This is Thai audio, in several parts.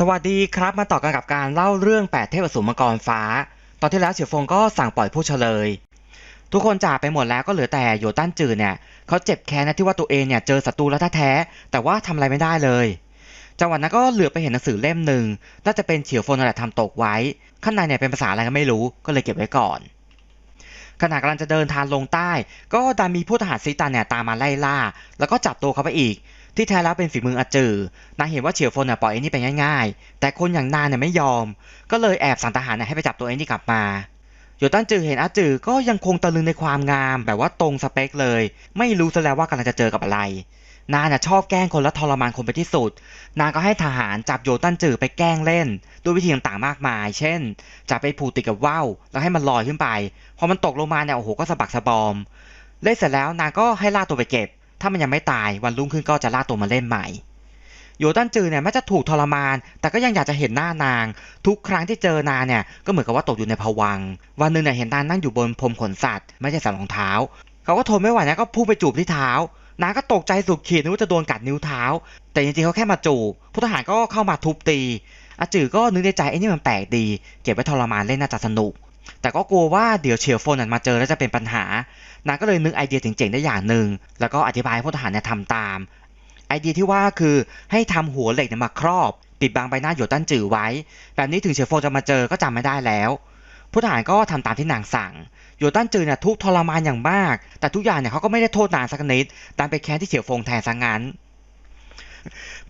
สวัสดีครับมาต่อกันกับการเล่าเรื่องแปดเทพอสูรมังกรฟ้า ตอนที่แล้วเฉียวฟงก็สั่งปล่อยผู้เฉลย ทุกคนจากไปหมดแล้วก็เหลือแต่โยตันจือเนี่ยเขาเจ็บแค้นนะที่ว่าตัวเองเนี่ยเจอศัตรูแล้วแท้แต่ว่าทำอะไรไม่ได้เลย จังหวะนั้นก็เหลือไปเห็นหนังสือเล่มหนึ่งน่าจะเป็นเฉียวฟงนั่นแหละทำตกไว้ ข้างในเนี่ยเป็นภาษาอะไรก็ไม่รู้ก็เลยเก็บไว้ก่อนขณะกำลังจะเดินทางลงใต้ ก็ดันมีผู้ทหารซีตันเนี่ยตามมาไล่ล่า แล้วก็จับตัวเขาไปอีก ที่แท้แล้วเป็นฝีมืออาจือนางเห็นว่าเฉียวฟนน่ะปล่อยไอ้นี่ไปง่ายๆ แต่คนอย่างนางเนี่ยไม่ยอม ก็เลยแอบสั่งทหารเนี่ยให้ไปจับตัวไอ้นี่กลับมาโยตันจือเห็นอาจือก็ยังคงตะลึงในความงามแบบว่าตรงสเปคเลย ไม่รู้ซะแล้วว่ากำลังจะเจอกับอะไรนางน่ะชอบแกล้งคนและทรมานคนไปที่สุด นางก็ให้ทหารจับโยตันจือไปแกล้งเล่น ด้วยวิธีต่างๆมากมาย เช่น จับไปผูกติดกับว่าวแล้วให้มันลอยขึ้นไป พอมันตกลงมาเนี่ยโอ้โหก็สะบักสะบอม เล่นเสร็จแล้วนางก็ให้ล่าตัวไปเก็บ ถ้ามันยังไม่ตายวันรุ่งขึ้นก็จะล่าตัวมาเล่นใหม่โยตันจือเนี่ยแม้จะถูกทรมาน แต่ก็ยังอยากจะเห็นหน้านาง ทุกครั้งที่เจอนางเนี่ยก็เหมือนกับว่าตกอยู่ในภวัง วันหนึ่งเนี่ยเห็นนางนั่งอยู่บนพรมขนสัตว์ ไม่ใช่ใส่รองเท้า เขาก็ทนไม่ไหวนะก็พุ่งไปจูบที่เท้า นางก็ตกใจสุดขีดนึกว่าจะโดนกัดนิ้วเท้า แต่จริงๆเขาแค่มาจูบผู้ทหารก็เข้ามาทุบตีอาจือก็นึกในใจไอ้นี่มันแปลกดี เก็บไว้ทรมานเล่นน่าจะสนุก แต่ก็กลัวว่าเดี๋ยวเฉียวฟนนมาเจอแล้วจะเป็นปัญหานางก็เลยนึกไอเดียเจ๋งๆได้อย่างหนึ่งแล้วก็อธิบายให้ผู้ทหารเนี่ยทำตาม ไอเดียที่ว่าคือให้ทำหัวเหล็กเนี่ยมาครอบ ปิดบังใบหน้าหยดตั้นจือไว้ แบบนี้ถึงเฉียวฟงจะมาเจอก็จำไม่ได้แล้วผู้ทหารก็ทำตามที่นางสั่งหยตันจือเนี่ยทุกทรมานอย่างมาก แต่ทุกอย่างเนี่ยเขาก็ไม่ได้โทษนางสักนิดตามไปแค้นที่เฉียวฟงแทนซะงั้น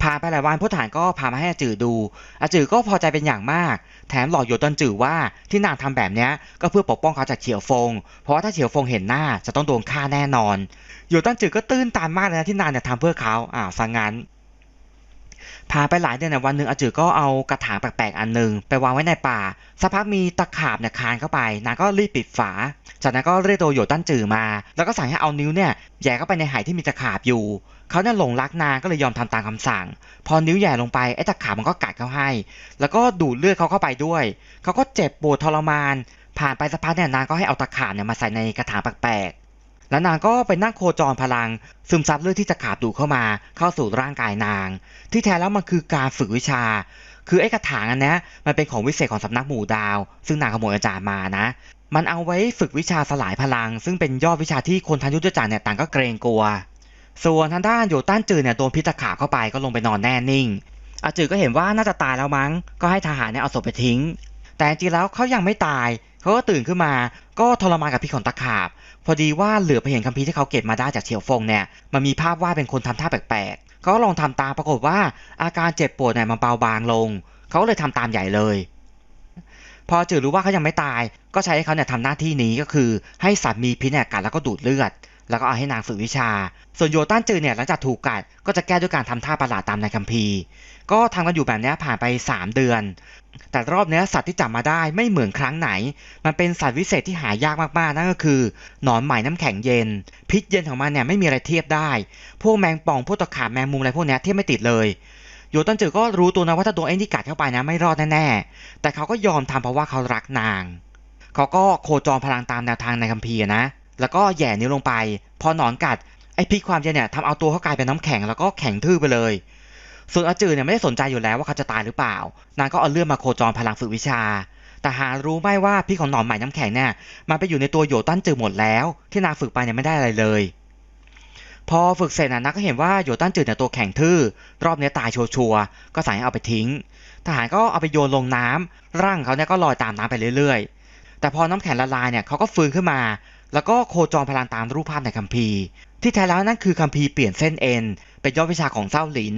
ผ่านไปหลายวันผู้ทหารก็พามาให้อาจือดู อาจือก็พอใจเป็นอย่างมาก แถมหลอกโยตันจือว่าที่นางทำแบบเนี้ยก็เพื่อปกป้องเขาจากเฉียวฟง เพราะว่าถ้าเฉียวฟงเห็นหน้าจะต้องโดนฆ่าแน่นอนโยตันจือก็ตื้นตันมากเลยนะที่นางเนี่ยทำเพื่อเขาอ้าวซะงั้น ผ่านไปหลายเดือนเนี่ยวันหนึ่งอาจือก็เอากระถางแปลกๆอันหนึ่งไปวางไว้ในป่าสักพักมีตะขาบเนี่ยคานเข้าไปนางก็รีบปิดฝา จากนั้นก็เรียกตัวโยตันจือมา แล้วก็สั่งให้เอานิ้วเนี่ยแย่เข้าไปในไหที่มีตะขาบอยู่เขาเนี่ยหลงรักนางก็เลยยอมทำตามคำสั่ง พอนิ้วแย่ลงไปไอ้ตะขาบมันก็กัดเขาให้ แล้วก็ดูดเลือดเขาเข้าไปด้วยเขาก็เจ็บปวดทรมาน ผ่านไปสักพักเนี่ยนางก็ให้เอาตะขาบเนี่ยมาใส่ในกระถางแปลกๆ แล้วนางก็ไปนั่งโคจรพลัง ซึมซับเลือดที่ตะขาบดูเข้ามาเข้าสู่ร่างกายนาง ที่แท้แล้วมันคือการฝึกวิชา คือไอ้กระถางอันนี้มันเป็นของวิเศษของสำนักหมู่ดาว ซึ่งนางขโมยอาจารย์มานะ มันเอาไว้ฝึกวิชาสลายพลัง ซึ่งเป็นยอดวิชาที่คนทันยุทธจักรเนี่ยต่างก็เกรงกลัว ส่วนทางด้านโยต้านจือเนี่ยโดนพิษตะขาบเข้าไปก็ลงไปนอนแน่นิ่ง อาจือก็เห็นว่าน่าจะตายแล้วมั้ง ก็ให้ทหารเนี่ยเอาศพไปทิ้ง แต่จริงๆแล้วเขายังไม่ตายเขาก็ตื่นขึ้นมา ก็ทรมานกับพิษของตะขาบ พอดีว่าเหลือไปเห็นคัมภีร์ที่เขาเก็บมาได้จากเฉียวฟงเนี่ยมันมีภาพวาดเป็นคนทำท่าแปลกๆเขาก็ลองทำตามปรากฏว่าอาการเจ็บปวดเนี่ยมันเบาบางลง เขาก็เลยทำตามใหญ่เลย พอจือรู้ว่าเขายังไม่ตาย ก็ใช้ให้เขาเนี่ยทำหน้าที่นี้ก็คือ ให้สัตว์มีพิษเนี่ยกัดแล้วก็ดูดเลือด แล้วก็เอาให้นางฝึกวิชา ส่วนโยต้านจือเนี่ยหลังจากถูกกัดก็จะแก้ด้วยการทำท่าประหลาดตามในคัมภีร์ ก็ทำกันอยู่แบบนี้ผ่านไป 3 เดือน แต่รอบนี้สัตว์ที่จับมาได้ไม่เหมือนครั้งไหน มันเป็นสัตว์วิเศษที่หายากมากๆ นั่นก็คือหนอนไหมน้ำแข็งเย็น พิษเย็นของมันเนี่ยไม่มีอะไรเทียบได้ พวกแมงป่องพวกตะขาบแมงมุมอะไรพวกนี้เทียบไม่ติดเลยโยตันจือก็รู้ตัวนะว่าถ้าโดนไอ้นี่กัดเข้าไปนะไม่รอดแน่ๆแต่เขาก็ยอมทำเพราะว่าเขารักนาง เขาก็โคจรพลังตามแนวทางในคัมภีร์นะ แล้วก็แย่นิ้วลงไป พอหนอนกัดไอ้พิษความเย็นเนี่ยทำเอาตัวเขากลายเป็นน้ำแข็งแล้วก็แข็งทื่อไปเลย ส่วนอาจือเนี่ยไม่ได้สนใจอยู่แล้วว่าเขาจะตายหรือเปล่า นางก็เอาเลือดมาโคจรพลังฝึกวิชา แต่หารู้ไหมว่าพิษของหนอนใหม่น้ำแข็งเนี่ยมันไปอยู่ในตัวโยตันจือหมดแล้ว ที่นางฝึกไปเนี่ยไม่ได้อะไรเลย พอฝึกเสร็จนะนักก็เห็นว่าโยตันจืดเนี่ยตัวแข็งทื่อ รอบนี้ตายชัวร์ๆก็สั่งให้เอาไปทิ้ง ทหารก็เอาไปโยนลงน้ำร่างเขาเนี่ยก็ลอยตามน้ำไปเรื่อยๆ แต่พอน้ำแข็งละลายเนี่ยเขาก็ฟื้นขึ้นมา แล้วก็โคจรพลังตามรูปภาพในคัมภีร์ ที่แท้แล้วนั่นคือคัมภีร์เปลี่ยนเส้นเอ็นเป็นยอดวิชาของเจ้าหลิน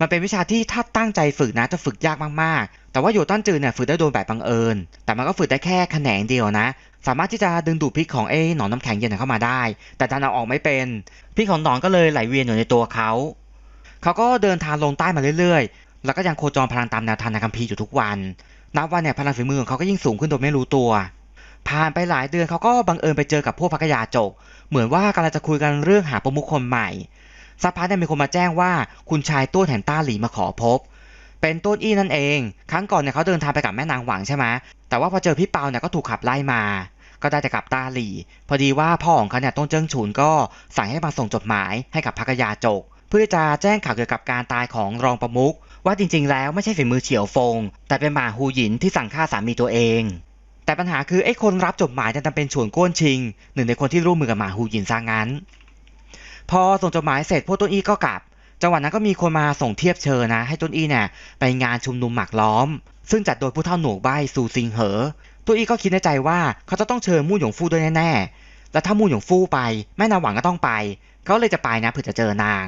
มันเป็นวิชาที่ถ้าตั้งใจฝึกนะจะฝึกยากมากๆ แต่ว่าโยตันจือเนี่ยฝึกได้โดยแบบบังเอิญ แต่มันก็ฝึกได้แค่แขนงเดียวนะ สามารถที่จะดึงดูดพิษของเอ้หนอนน้ำแข็งเย็นเข้ามาได้ แต่ดันเอาออกไม่เป็น พิษของหนอนก็เลยไหลเวียนอยู่ในตัวเขา เขาก็เดินทางลงใต้มาเรื่อยๆ แล้วก็ยังโคจรพลังตามแนวทางในคัมภีร์อยู่ทุกวัน นับวันเนี่ยพลังฝีมือของเขาก็ยิ่งสูงขึ้นโดยไม่รู้ตัว ผ่านไปหลายเดือนเขาก็บังเอิญไปเจอกับพวกพักยาจก เหมือนว่ากำลังจะคุยกันเรื่องหาประมุขคนใหม่สักพักเนี่ยมีคนมาแจ้งว่าคุณชายต้นแห่งต้าหลีมาขอพบ เป็นต้นอี้นั่นเอง ครั้งก่อนเนี่ยเขาเดินทางไปกับแม่นางหวังใช่ไหมแต่ว่าพอเจอพี่เปาเนี่ยก็ถูกขับไล่มา ก็ได้แต่กลับต้าหลี พอดีว่าพ่อของเขาเนี่ยต้นเจิ้งฉุนก็สั่งให้มาส่งจดหมายให้กับพักยาจก เพื่อจะแจ้งข่าวเกี่ยวกับการตายของรองประมุขว่าจริงๆ แล้วไม่ใช่ฝีมือเฉียวฟง แต่เป็นหมาฮูหยินที่สั่งฆ่าสามีตัวเอง แต่ปัญหาคือไอ้คนรับจดหมายดันเป็นฉวนก้นชิง หนึ่งในคนที่ร่วมมือกับหมาฮูหยินซะงั้น พอส่งจดหมายเสร็จพวกต้นอี้ก็กลับ จังหวะนั้นก็มีคนมาส่งเทียบเชิญนะ ให้ต้นอี้เนี่ยไปงานชุมนุมหมากล้อม ซึ่งจัดโดยผู้เฒ่าหนวกใบซูซิงเหอต้นอี้ก็คิดในใจว่าเขาจะต้องเชิญมู่หยงฟู่ด้วยแน่ๆ แล้วถ้ามู่หยงฟู่ไปแม่นางหวังก็ต้องไป เขาเลยจะไปนะเพื่อจะเจอนาง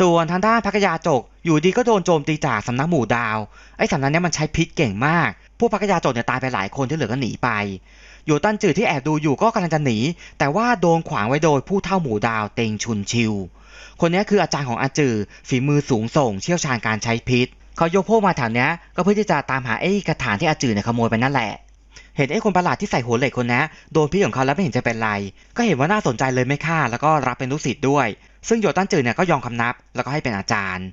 ส่วนทางด้านพักยาจกอยู่ดีก็โดนโจมตีจากสำนักหมู่ดาว ไอ้สำนักนี้มันใช้พิษเก่งมาก พวกพักยาจกเนี่ยตายไปหลายคนที่เหลือก็หนีไปอยู่ตันจืดที่แอบดูอยู่ก็กำลังจะหนี แต่ว่าโดนขวางไว้โดยผู้เท่าหมู่ดาวเต็งชุนชิว คนนี้คืออาจารย์ของอาจือฝีมือสูงส่งเชี่ยวชาญการใช้พิษเขายกพวกมาแถวนี้ก็เพื่อที่จะตามหาไอ้กระถางที่อาจือเนี่ยขโมยไปนั่นแหละ เห็นไอ้คนประหลาดที่ใส่หัวเหล็กคนนี้โดนพิษของเขาแล้วไม่เห็นจะเป็นไร ก็เห็นว่าน่าสนใจเลยไม่ฆ่า แล้วก็รับเป็นลูกศิษย์ด้วย ซึ่งโยตันจือเนี่ยก็ยอมคำนับแล้วก็ให้เป็นอาจารย์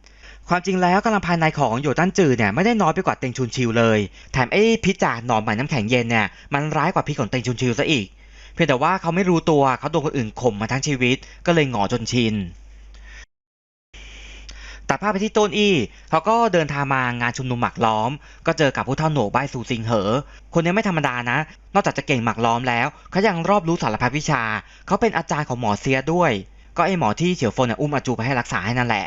ความจริงแล้วกำลังภายในของโยตันจือเนี่ยไม่ได้น้อยไปกว่าเต็งชุนชิวเลย แถมไอ้พิษจากหนอนใหม่น้ำแข็งเย็นเนี่ยมันร้ายกว่าพิษของเต็งชุนชิวซะอีก เพียงแต่ว่าเขาไม่รู้ตัวเขาโดนคนอื่นข่มมาทั้งชีวิต ก็เลยหงอจนชินตัดภาพไปที่ต้นอี้เขาก็เดินทางมางานชุมนุมหมักล้อม ก็เจอกับผู้เท่าโหนกใบายซูซิงเหอ คนนี้ไม่ธรรมดานะ นอกจากจะเก่งหมักล้อมแล้ว เขายังรอบรู้สารพัดวิชา เขาเป็นอาจารย์ของหมอเซียด้วย ก็ไอหมอที่เฉียวฟนอุ้มอาจูไปให้รักษาให้นั่นแหละ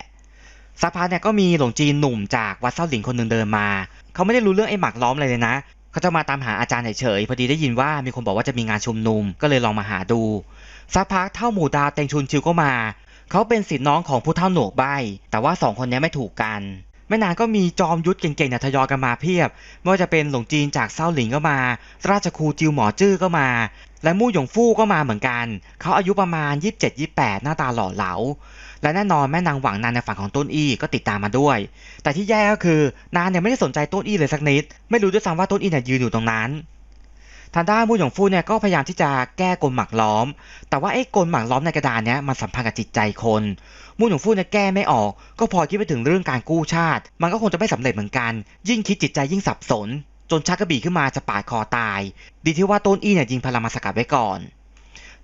สักพักเนี่ยก็มีหลงจีนหนุ่มจากวัดเส้าหลินคนหนึ่งเดินมา เขาไม่ได้รู้เรื่องไอ้หมักล้อมอะไรเลยนะ เขาจะมาตามหาอาจารย์เฉยๆ พอดีได้ยินว่ามีคนบอกว่าจะมีงานชุมนุม ก็เลยลองมาหาดู สักพักเท่าหมู่ดาเต็งชุนชิวก็มา เขาเป็นศิษย์น้องของผู้เท่าหนวกใบ แต่ว่าสองคนนี้ไม่ถูกกัน ไม่นานก็มีจอมยุทธเก่งๆเนี่ยทยอยกันมาเพียบ ไม่ว่าจะเป็นหลงจีนจากเซาหลิงก็มา ราชครูจิวหมอจื้อก็มา และมู่หยงฟู่ก็มาเหมือนกัน เขาอายุประมาณ 27-28 หน้าตาหล่อเหลา และแน่นอนแม่นางหวังนานในฝั่งของต้นอี้ก็ติดตามมาด้วย แต่ที่แย่ก็คือนางเนี่ยไม่ได้สนใจต้นอี้เลยสักนิด ไม่รู้ด้วยซ้ำว่าต้นอี้เนี่ยยืนอยู่ตรงนั้น ทางด้านมู่หยงฟู่เนี่ยก็พยายามที่จะแก้กลหมักล้อม แต่ว่าไอ้กลหมักล้อมในกระดานเนี้ยมันสัมพันธ์กับจิตใจคน มู่หยงฟู่เนี่ยแก้ไม่ออก ก็พอคิดไปถึงเรื่องการกู้ชาติ มันก็คงจะไม่สำเร็จเหมือนกัน ยิ่งคิดจิตใจยิ่งสับสน จนชักกระบี่ขึ้นมาจะปาดคอตาย ดีที่ว่าต้นอี้เนี่ยยิงพลังมาสกัดไว้ก่อน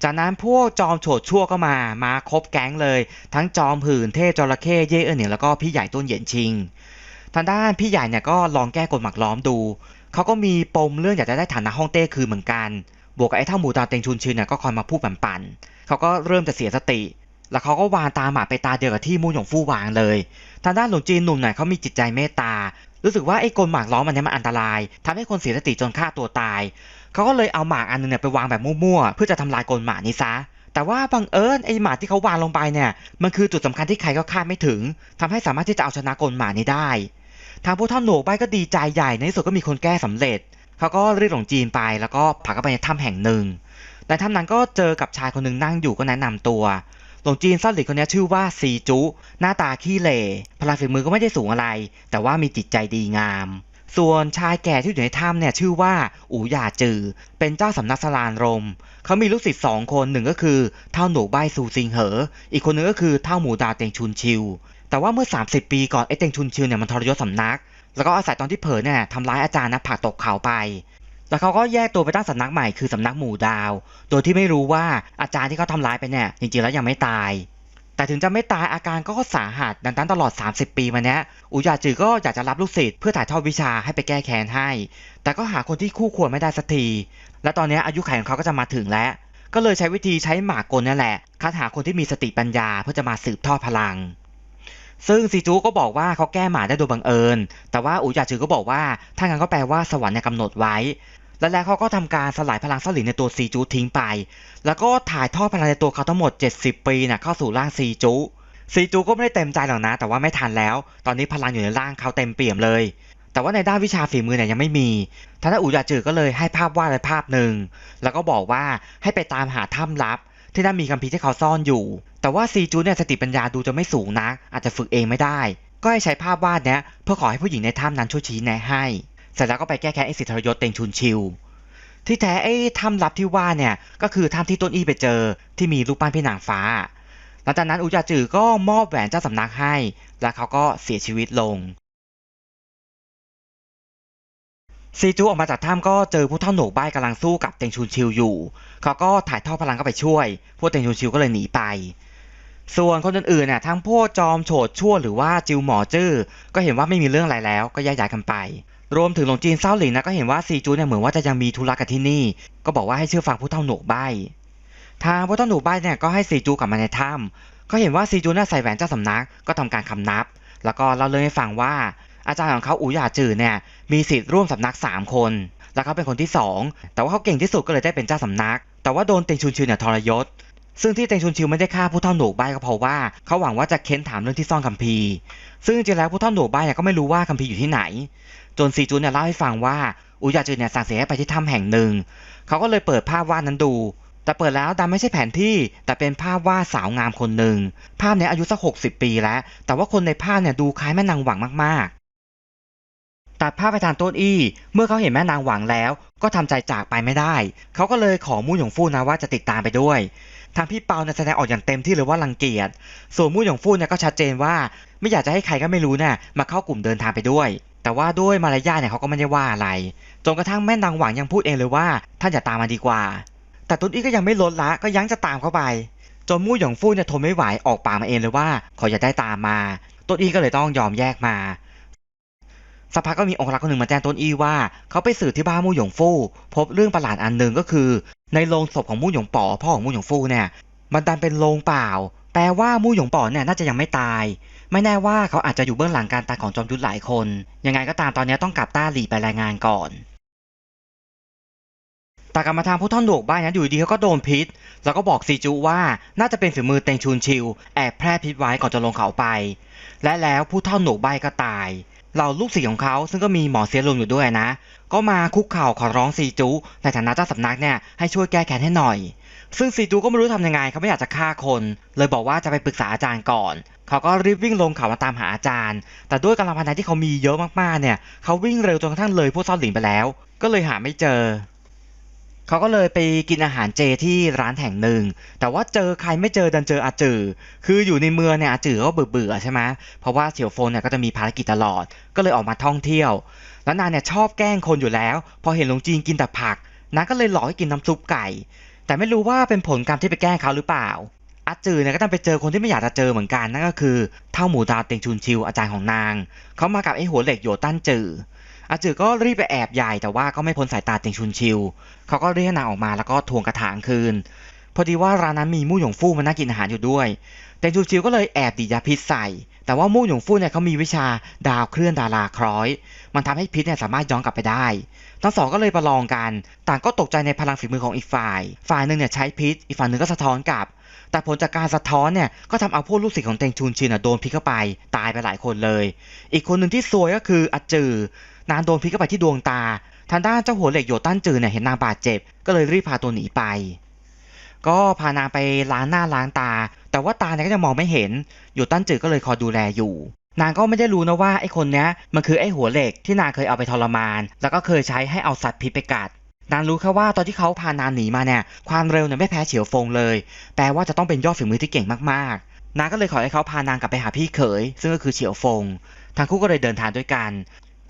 จากนั้นพวกจอมโฉดชั่วก็มา มาครบแก๊งเลย ทั้งจอมหื่นเทพจระเข้เย่เออเหนียวแล้วก็พี่ใหญ่ต้นเหยียนชิง ทางด้านพี่ใหญ่เนี่ยก็ลองแก้กฎหมักล้อมดู เขาก็มีปมเรื่องอยากจะได้ฐานะฮ่องเต้คืนเหมือนกัน บวกกับไอ้เท่าหมูตาเต็งชุนชินเนี่ยก็คอยมาพูดปั่นๆเขาก็เริ่มจะเสียสติแล้วเขาก็วางตาหมาไปตาเดียวกับที่มู่หยงฟู่วางเลย ทางด้านหลวงจีนหนุ่มเนี่ยเขามีจิตใจเมตตา รู้สึกว่าไอ้กลหมากล้อมอันเนี้ยมันอันตรายทำให้คนเสียสติจนฆ่าตัวตาย เขาก็เลยเอาหมากอันนึงเนี่ยไปวางแบบมั่วๆเพื่อจะทำลายกลหมากนี้ซะ แต่ว่าบังเอิญไอ้หมากที่เขาวางลงไปเนี่ยมันคือจุดสำคัญที่ใครก็คาดไม่ถึงทำให้สามารถที่จะเอาชนะกลหมากนี้ได้ ทางผู้ท่าโหนกใบก็ดีใจใหญ่ในที่สุดก็มีคนแก้สำเร็จ เขาก็รียกหลงจีนไปแล้วก็ผักเข้าไปในถ้ำแห่งหนึ่งในถ้ำนั้นก็เจอกับชายคนหนึ่งนั่งอยู่ก็แนะนำตัว ลงจีนเศร้าหลินคนนี้ชื่อว่าซีจุ หน้าตาขี้เหร่พลังฝีมือก็ไม่ได้สูงอะไร แต่ว่ามีจิตใจดีงาม ส่วนชายแก่ที่อยู่ในถ้ำเนี่ยชื่อว่าอูหยาจือ เป็นเจ้าสำนักสลานรม เขามีลูกศิษย์สองคนหนึ่งก็คือเท่าหนูใบซูซิงเหอ อีกคนนึงก็คือเท่าหมูดาวเต็งชุนชิว แต่ว่าเมื่อ 30 ปีก่อนไอ้เต็งชุนชิวเนี่ยมันทรยศสำนัก แล้วก็อาศัยตอนที่เผลอเนี่ยทำร้ายอาจารย์นะผักตกเขาไป แล้วเขาก็แยกตัวไปตั้งสำนักใหม่คือสำนักหมู่ดาว โดยที่ไม่รู้ว่าอาจารย์ที่เขาทำร้ายไปเนี่ยจริงๆแล้วยังไม่ตาย แต่ถึงจะไม่ตายอาการก็สาหัสดังนั้นตลอด 30 ปีมาเนี้ยอุยาจือก็อยากจะรับลูกศิษย์เพื่อถ่ายทอดวิชาให้ไปแก้แค้นให้ แต่ก็หาคนที่คู่ควรไม่ได้สักที และตอนนี้อายุขัยของเขาก็จะมาถึงแล้ว ก็เลยใช้วิธีใช้หมากกลนั่นแหละคัดหาคนที่มีสติปัญญาเพื่อจะมาสืบทอดพลังซึ่งซีจูก็บอกว่าเขาแก้หมาได้โดยบังเอิญ แต่ว่าอูหยาจือก็บอกว่าถ้างั้นก็แปลว่าสวรรค์เนี่ยกำหนดไว้ และแล้วเขาก็ทำการสลายพลังเสลินในตัวซีจูทิ้งไป แล้วก็ถ่ายทอดพลังในตัวเขาทั้งหมด 70 ปีน่ะเข้าสู่ร่างซีจูซีจูก็ไม่ได้เต็มใจหรอกนะ แต่ว่าไม่ทันแล้ว ตอนนี้พลังอยู่ในร่างเขาเต็มเปี่ยมเลย แต่ว่าในด้านวิชาฝีมือเนี่ยยังไม่มีท่านอูยาจือก็เลยให้ภาพวาดไว้ภาพหนึ่ง แล้วก็บอกว่าให้ไปตามหาถ้ำลับ ที่นั่นมีคัมภีร์ที่เขาซ่อนอยู่ แต่ว่าซีจูเนี่ยสติปัญญาดูจะไม่สูงนักอาจจะฝึกเองไม่ได้ ก็ให้ใช้ภาพวาดเนี้ยเพื่อขอให้ผู้หญิงในถ้ำนั้นช่วยชี้แนะให้ เสร็จแล้วก็ไปแก้แค้นไอ้สิทธรยศเต็งชุนชิว ที่แท้ไอ้ถ้ำลับที่ว่าเนี่ยก็คือถ้ำที่ต้นอี้ไปเจอที่มีรูปปั้นพี่นางฟ้า หลังจากนั้นอุจาจือก็มอบแหวนเจ้าสำนักให้ และเขาก็เสียชีวิตลงซีจูออกมาจากถ้ำก็เจอผู้เท่าโหนกบ้กำลังสู้กับเต็งชุนชิวอยู่ เขาก็ถ่ายทอดพลังเข้าไปช่วย พวกเต็งชุนชิวก็เลยหนีไป ส่วนคนอื่นๆน่ะทั้งพวกจอมโฉดชั่วหรือว่าจิวหมอจื้อก็เห็นว่าไม่มีเรื่องอะไรแล้วก็แยกย้ายกันไป รวมถึงหลงจีนเศร้าหลิงนะก็เห็นว่าซีจูเนี่ยเหมือนว่าจะยังมีธุระกับที่นี่ ก็บอกว่าให้เชื่อฟังผู้เฒ่าหนวกใบทางผู้เฒ่าหนวกใบเนี่ยก็ให้ซีจูกลับมาในถ้ำก็เห็นว่าซีจูเนี่ยใส่แหวนเจ้าสำนักก็ทำการคำนับ แล้วก็เล่าเรื่องให้ฟังว่าอาจารย์ของเขาอูหยาจือเนี่ยมีสิทธิ์ร่วมสำนัก 3 คน แล้วเขาเป็นคนที่ 2 แต่ว่าเขาเก่งที่สุดก็เลยได้เป็นเจ้าสำนัก แต่ว่าโดนเต็งชุนชิวเนี่ยทรยศซึ่งที่เต็งชุนชิวไม่ได้ฆ่าผู้เฒ่าหนวกใบก็เพราะว่าเขาหวังว่าจะเค้นถามเรื่องที่ซ่อนคัมภีร์ ซึ่งจริงแล้วผู้เฒ่าหนวกใบเนี่ยก็ไม่รู้ว่าคัมภีร์อยู่ที่ไหน จนซีจูนเนี่ยเล่าให้ฟังว่าอูหยาจือเนี่ยสั่งเสียให้ไปที่ถ้ำแห่งหนึ่ง เขาก็เลยเปิดภาพวาดนั้นดู แต่เปิดแล้วดันไม่ใช่แผนที่ แต่เป็นภาพวาดสาวงามคนหนึ่ง ภาพเนี้ยอายุสักหกสิบปีแล้ว แต่ว่าคนในภาพเนี่ยดูคล้ายแม่นางหวังมากๆ ตัดภาพไปทางต้นอี้ เมื่อเขาเห็นแม่นางหวังแล้ว ก็ทำใจจากไปไม่ได้ เขาก็เลยขอมู่หยงฟู่นะว่าจะติดตามไปด้วย ทางพี่เปาเนี่ยแสดงออกอย่างเต็มที่เลยว่ารังเกียจ ส่วนมู่หยงฟู่เนี่ยก็ชัดเจนว่า ไม่อยากจะให้ใครก็ไม่รู้เนี่ยมาเข้ากลุ่มเดินทางไปด้วยแต่ว่าด้วยมารยาทเนี่ยเขาก็ไม่ได้ว่าอะไร จนกระทั่งแม่นางหวังยังพูดเองเลยว่า ท่านอย่าตามมาดีกว่า แต่ต้นอี้ก็ยังไม่ลดละก็ยังจะตามเข้าไป จนมู่หยงฟู่เนี่ยทนไม่ไหวออกปากมาเองเลยว่าขออย่าได้ตามมาต้นอี้ก็เลยต้องยอมแยกมาสักพักก็มีองค์รักคนหนึ่งมาแจ้งต้นอี้ว่า เขาไปสืบที่บ้านมู่หยงฟู่พบเรื่องประหลาดอันหนึ่งก็คือ ในโรงศพของมู่หยงป๋อพ่อของมู่หยงฟู่เนี่ยมันดันเป็นโรงเปล่า แปลว่ามู่หยงป๋อเนี่ยน่าจะยังไม่ตาย ไม่แน่ว่าเขาอาจจะอยู่เบื้องหลังการตายของจอมยุทธหลายคน ยังไงก็ตามตอนนี้ต้องกลับต้าหลีไปรายงานก่อนแต่กลับมาทางผู้ท่อนโดกบ้านนั้นอยู่ดีเขาก็โดนพิษ แล้วก็บอกซีจูว่าน่าจะเป็นฝีมือเต็งชุนชิวแอบแพร่พิษไว้ก่อนจะลงเขาไป และแล้วผู้ท่าหนวกใบก็ตายเหล่าลูกศิษย์ของเขาซึ่งก็มีหมอเสียลงอยู่ด้วยนะ ก็มาคุกเข่าขอร้องซีจูในฐานะเจ้าสำนักเนี่ยให้ช่วยแก้แค้นให้หน่อย ซึ่งซีจูก็ไม่รู้ทำยังไงเขาไม่อยากจะฆ่าคน เลยบอกว่าจะไปปรึกษาอาจารย์ก่อน เขาก็รีบวิ่งลงเขามาตามหาอาจารย์ แต่ด้วยกำลังพนันที่เขามีเยอะมากๆเนี่ยเขาวิ่งเร็วจนกระทั่งเลยผู้ซ่อนหลิงไปแล้ว ก็เลยหาไม่เจอ เขาก็เลยไปกินอาหารเจที่ร้านแห่งหนึ่ง แต่ว่าเจอใครไม่เจอดันเจออาจือ คืออยู่ในเมืองเนี่ยอาจือก็เบื่อเบื่อๆใช่ไหมเพราะว่าเฉียวโฟนเนี่ยก็จะมีภารกิจตลอด ก็เลยออกมาท่องเที่ยว แล้วนางเนี่ยชอบแกล้งคนอยู่แล้ว พอเห็นหลงจีนกินแต่ผักนางก็เลยหลอกให้กินน้ำซุปไก่ แต่ไม่รู้ว่าเป็นผลกรรมที่ไปแกล้งเขาหรือเปล่าอาจือเนี่ยก็ต้องไปเจอคนที่ไม่อยากจะเจอเหมือนกันนั่นก็คือเท่าหมูดาวเต็งชุนชิวอาจารย์ของนาง เขามากับไอ้หัวเหล็กโยตั้นจืออาจือก็รีบไปแอบใหญ่แต่ว่าก็ไม่พ้นสายตาเต็งชุนชิว เขาก็เรียกนางออกมาแล้วก็ทวงกระถางคืน พอดีว่าร้านนั้นมีมู่หยงฟู่มานั่งกินอาหารอยู่ด้วย เต็งชุนชิวก็เลยแอบดีดยาพิษใส่ แต่ว่ามู่หยงฟู่เนี่ยเขามีวิชาดาวเคลื่อนดาราคล้อย มันทำให้พิษเนี่ยสามารถย้อนกลับไปได้ ทั้งสองก็เลยประลองกัน ต่างก็ตกใจในพลังฝีมือของอีกฝ่าย ฝ่ายหนึ่งเนี่ยใช้พิษ อีกฝ่ายหนึ่งก็สะท้อนกลับ แต่ผลจากการสะท้อนเนี่ยก็ทำเอาพวกลูกศิษย์ของเตงชุนชินน่ะโดนพิษเข้าไป ตายไปหลายคนเลย อีกคนหนึ่งที่ซวยก็คืออาจือนางโดนพิษเข้าไปที่ดวงตา ทางด้านเจ้าหัวเหล็กโยตันจือเนี่ยเห็นนางบาดเจ็บ ก็เลยรีบพาตัวหนีไป ก็พานางไปล้างหน้าล้างตา แต่ว่าตาเนี่ยก็ยังมองไม่เห็นโยตั้นจือก็เลยคอยดูแลอยู่ นางก็ไม่ได้รู้นะว่าไอ้คนเนี้ยมันคือไอ้หัวเหล็กที่นางเคยเอาไปทรมาน แล้วก็เคยใช้ให้เอาสัตว์พิษไปกัด นางรู้แค่ว่าตอนที่เขาพานางหนีมาเนี่ยความเร็วเนี่ยไม่แพ้เฉียวฟงเลย แปลว่าจะต้องเป็นยอดฝีมือที่เก่งมากๆ นางก็เลยขอให้เขาพานางกลับไปหาพี่เขย ซึ่งก็คือเฉียวฟงทั้งคู่ก็เลยเดินทางด้วยกัน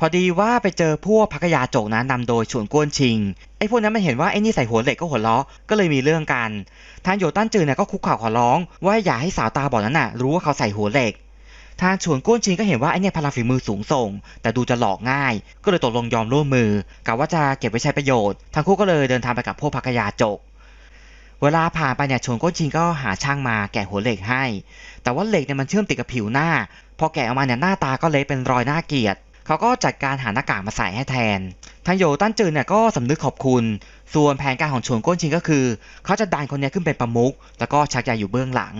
พอดีว่าไปเจอพวกพักยาโจกนะนำโดยฉวนก้วนชิงไอ้พวกนั้นมันเห็นว่าไอ้นี่ใส่หัวเหล็กก็หัวเราะก็เลยมีเรื่องกันทางโยตันจือเนี่ยก็คุกเข่าขอร้อง ว่าอย่าให้สาวตาบอดนั้นน่ะ รู้ว่าเขาใส่หัวเหล็ก ทางฉวนก้วนชิงก็เห็นว่าไอ้เนี่ยพลังฝีมือสูงส่ง แต่ดูจะหลอกง่าย ก็เลยตกลงยอมร่วมมือกะว่าจะเก็บไว้ใช้ประโยชน์ทั้งคู่ก็เลยเดินทางไปกับพวกพักยาโจกเวลาผ่านไปเนี่ยชวนก้นชิงก็หาช่างมาแกะหัวเหล็กให้ แต่ว่าเหล็กเนี่ยมันเชื่อมติดกับผิวหน้า พอแกะออกมาเนี่ยหน้าตาก็เละเป็นรอยหน้าเกียด เขาก็จัดการหาหน้ากากมาใส่ให้แทน ทางโยตั้นจืนเนี่ยก็สำนึกขอบคุณ ส่วนแผนการของชวนก้นชิงก็คือ เขาจะดันคนนี้ขึ้นเป็นประมุขแล้วก็ชักใยอยู่เบื้องหลัง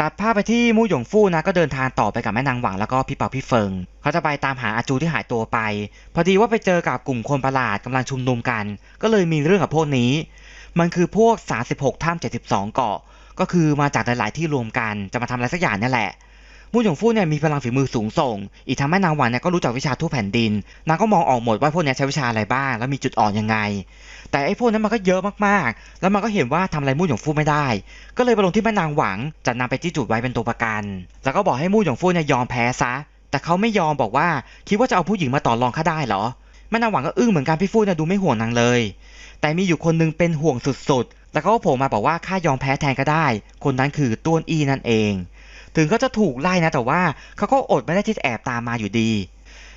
ตัดภาพไปที่มู่หยงฟู่นะก็เดินทางต่อไปกับแม่นางหวังแล้วก็พี่เปาพี่เฟิง เขาจะไปตามหาอาจูที่หายตัวไป พอดีว่าไปเจอกับกลุ่มคนประหลาดกำลังชุมนุมกัน ก็เลยมีเรื่องกับพวกนี้ มันคือพวก 36ถ้ำ72 เกาะ ก็คือมาจากหลาย ๆ ที่รวมกันจะมาทำอะไรสักอย่างนี่แหละ มู่หยงฟู่เนี่ยมีพลังฝีมือสูงส่ง อีกทั้งแม่นางหวานเนี่ยก็รู้จักวิชาทั่วแผ่นดิน นางก็มองออกหมดว่าพวกเนี้ยใช้วิชาอะไรบ้าง แล้วมีจุดอ่อนยังไง แต่ไอ้พวกนั้นมันก็เยอะมากๆ แล้วมันก็เห็นว่าทำอะไรมู่หยงฟู่ไม่ได้ ก็เลยไปลงที่แม่นางหวังจะนำไปจี้จุดไว้เป็นตัวประกัน แล้วก็บอกให้มู่หยงฟู่เนี่ยยอมแพ้ซะ แต่เขาไม่ยอมบอกว่าคิดว่าจะเอาผู้หญิงมาต่อรองข้าได้เหรอ แม่นางหวังก็อึ้งเหมือนกันพี่ฟู่เนี่ยดูไม่ห่วงนางเลย แต่มีอยู่คนนึงเป็นห่วงสุดๆ แล้วก็โผล่มาบอกว่าข้ายอมแพ้แทนก็ได้ คนนั้นคือต้วนอีนั่นเอง ถึงก็จะถูกไล่นะแต่ว่าเขาก็อดไม่ได้ที่จะแอบตามมาอยู่ดี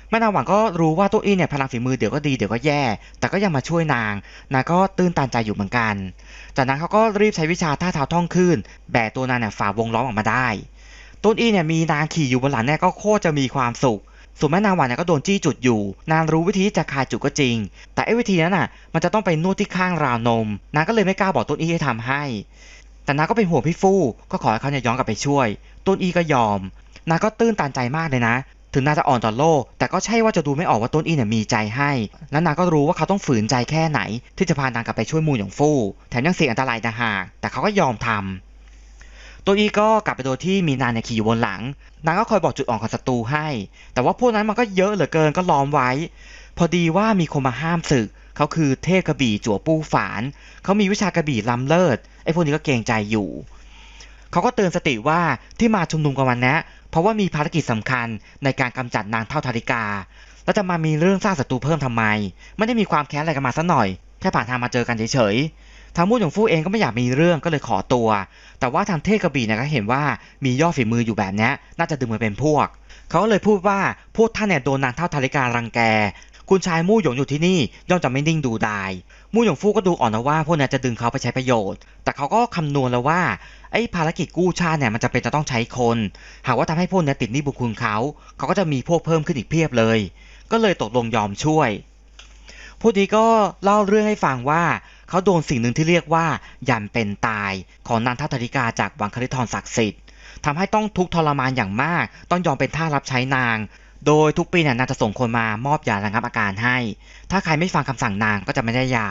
แม่นางหวังก็รู้ว่าตัวอีเนี่ยพลังฝีมือเดี๋ยวก็ดีเดี๋ยวก็แย่ แต่ก็ยังมาช่วยนาง นางก็ตื้นตันใจอยู่เหมือนกัน จากนั้นเขาก็รีบใช้วิชาท่าเท้าท่องขึ้น แบกตัวนางเนี่ยฝ่าวงล้อมออกมาได้ ต้นอีเนี่ยมีนางขี่อยู่บนหลังเนี่ยก็โคตรจะมีความสุข ส่วนแม่นางหวานเนี่ยก็โดนจี้จุดอยู่ นางรู้วิธีจะคลายจุดก็จริง แต่ไอ้วิธีนั้นน่ะ มันจะต้องไปนวดที่ข้างราวนม นางก็เลยไม่กล้าบอกต้นอีให้ทำให้ แต่นางก็เป็นห่วงพี่ฟู่ก็ขอให้เขาเนี่ยย้อนกลับไปช่วย ต้นอีก็ยอม นางก็ตื้นตันใจมากเลยนะ ถึงนางจะอ่อนต่อโลก แต่ก็ใช่ว่าจะดูไม่ออกว่าต้นอีเนี่ยมีใจให้ และนางก็รู้ว่าเขาต้องฝืนใจแค่ไหน ที่จะพานางกลับไปช่วยมูหยงฟู่แถมยังเสี่ยงอันตรายต่างหากแต่เขาก็ยอมทำตัวอีก็กลับไปโดยที่มีนางเนี่ยขี่อยู่บนหลัง นางก็คอยบอกจุดอ่อนของศัตรูให้ แต่ว่าพวกนั้นมันก็เยอะเหลือเกินก็ล้อมไว้ พอดีว่ามีคนมาห้ามศึก เขาคือเทพกระบี่จั่วปู้ฝาน เขามีวิชากระบี่ล้ำเลิศ ไอ้พวกนี้ก็เกรงใจอยู่ เขาก็เตือนสติว่าที่มาชุมนุมกันวันนี้เพราะว่ามีภารกิจสำคัญในการกำจัดนางเท่าธาริกา แล้วจะมามีเรื่องสร้างศัตรูเพิ่มทำไม ไม่ได้มีความแค้นอะไรกันมาซะหน่อย แค่ผ่านทางมาเจอกันเฉยๆทางมูดของฟู่เองก็ไม่อยากมีเรื่องก็เลยขอตัว แต่ว่าทางเทพกระบี่เนี่ยก็เห็นว่ามียอดฝีมืออยู่แบบนี้น่าจะดึงมาเป็นพวก เขาก็เลยพูดว่าพวกท่านเนี่ยโดนนางเท่าธาริการังแก คุณชายมู่หยงอยู่ที่นี่ย่อมจะไม่นิ่งดูดาย มู่หยงฟู่ก็ดูอ่อนนะว่าพวกนี้จะดึงเขาไปใช้ประโยชน์ แต่เขาก็คำนวณแล้วว่าไอ้ภารกิจกู้ชาติเนี่ยมันจะเป็นจะต้องใช้คน หากว่าทำให้พวกนี้ติดหนี้บุญคุณเขาเขาก็จะมีพวกเพิ่มขึ้นอีกเพียบเลย ก็เลยตกลงยอมช่วยผู้ดีก็เล่าเรื่องให้ฟังว่าเขาโดนสิ่งหนึ่งที่เรียกว่า ยันเป็นตายของนางทัตธริกาจากวังคฤทรศักดิ์สิทธิ์ทำให้ต้องทุกข์ทรมานอย่างมาก ต้องยอมเป็นท่ารับใช้นาง โดยทุกปีเนี่ยนางจะส่งคนมามอบยาระงับอาการให้ ถ้าใครไม่ฟังคำสั่งนางก็จะไม่ได้ยา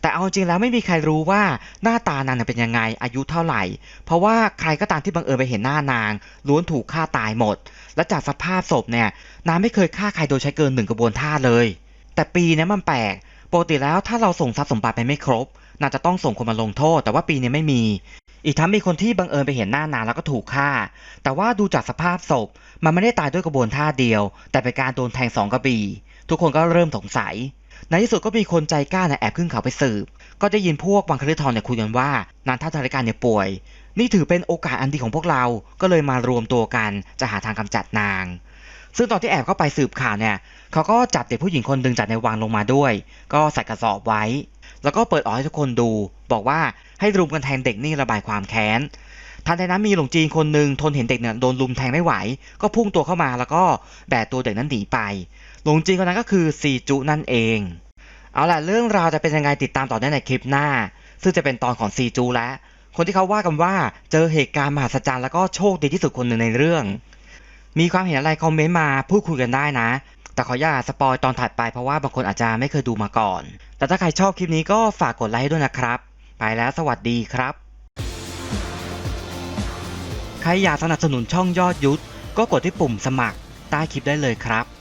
แต่เอาจริงแล้วไม่มีใครรู้ว่าหน้าตานางเป็นยังไงอายุเท่าไหร่ เพราะว่าใครก็ตามที่บังเอิญไปเห็นหน้านางล้วนถูกฆ่าตายหมด และจากสภาพศพเนี่ยนางไม่เคยฆ่าใครโดยใช้เกินหนึ่งกระบวนท่าเลย แต่ปีนี้มันแปลกปกติแล้วถ้าเราส่งทรัพย์สมบัติไปไม่ครบนางจะต้องส่งคนมาลงโทษ แต่ว่าปีนี้ไม่มี อีกทั้งมีคนที่บังเอิญไปเห็นหน้านางแล้วก็ถูกฆ่า แต่ว่าดูจากสภาพศพ มันไม่ได้ตายด้วยกระบวนท่าเดียว แต่เป็นการโดนแทงสองกระบี่ ทุกคนก็เริ่มสงสัย ในที่สุดก็มีคนใจกล้าเนี่ยแอบขึ้นเขาไปสืบ ก็ได้ยินพวกวังคฤทรเนี่ยคุยกันว่านางท่าธารการเนี่ยป่วย นี่ถือเป็นโอกาสอันดีของพวกเรา ก็เลยมารวมตัวกันจะหาทางกำจัดนาง ซึ่งตอนที่แอบเข้าไปสืบข่าวเนี่ย เขาก็จับเด็กผู้หญิงคนหนึ่งจากในวังลงมาด้วย ก็ใส่กระสอบไว้ แล้วก็เปิดออกให้ทุกคนดู บอกว่าให้รุมกันแทงเด็กนี่ระบายความแค้น ทันใดนั้นมีหลงจีนคนหนึ่งทนเห็นเด็กเนี่ยโดนลุมแทงไม่ไหว ก็พุ่งตัวเข้ามาแล้วก็แบกตัวเด็กนั้นหนีไป หลงจีนคนนั้นก็คือซีจุนั่นเอง เอาล่ะเรื่องราวจะเป็นยังไงติดตามต่อได้ในคลิปหน้า ซึ่งจะเป็นตอนของซีจูและ คนที่เขาว่ากันว่าเจอเหตุการณ์มหัศจรรย์แล้วก็โชคดีที่สุดคนหนึ่งในเรื่อง มีความเห็นอะไรคอมเมนต์มาพูดคุยกันได้นะ แต่ขออย่าสปอยตอนถัดไปเพราะว่าบางคนอาจจะไม่เคยดูมาก่อน แต่ถ้าใครชอบคลิปนี้ก็ฝากกดไลค์ให้ด้วยนะครับ ไปแล้วสวัสดีครับ ครอยากสนับสนุนช่องยอดยุทธก็กดที่ปุ่มสมัครใต้คลิปได้เลยครับ